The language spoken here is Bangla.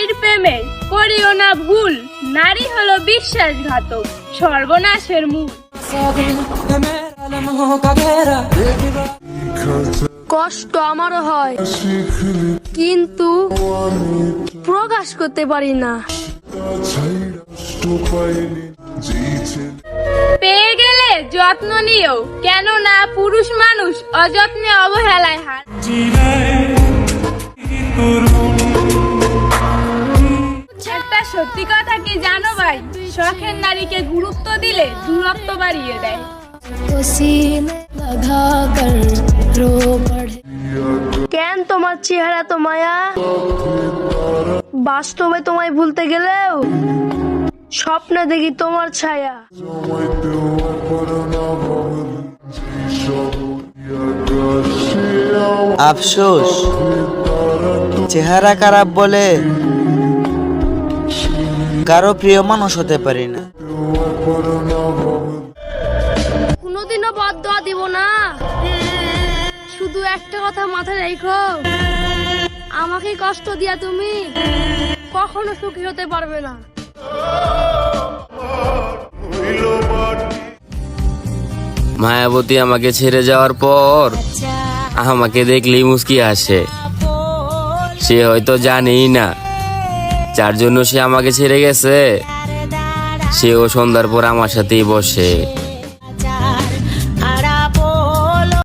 নারীর প্রেমে করিও না ভুল নারী হলো বিশ্বাসঘাতক সর্বনাশের মূল। কষ্ট আমারও হয় কিন্তু প্রকাশ করতে পারি না। পেয়ে গেলে যত্ন নিও কেননা পুরুষ মানুষ অযত্নে অবহেলায় হার। সত্যি কথা কি জানো ভাই? শখের নারীকে গুরুত্ব দিলে দূরত্ব বাড়িয়ে দেয়। কেন তোমার চেহারা তো মায়া? বাস্তবে তোমায় ভুলতে গেলেও স্বপ্ন দেখি তোমার ছায়া। আফসোস চেহারা খারাপ বলে কারও প্রিয় মানুষ হতে পারি না। কোনোদিনও বাদ দেওয়া দিব না। শুধু একটা কথা মাথায় রেখো। আমাকে কষ্ট দিয়া তুমি কখনো সুখী হতে পারবে না। মায়াবতী আমাকে ছেড়ে যাওয়ার পর আমাকে দেখলেই মুস্কি আসে সে হয়তো জানেই না যার জন্য সে আমাকে ছেড়ে গেছে সেও সন্ধ্যার পর আমার সাথেই বসে।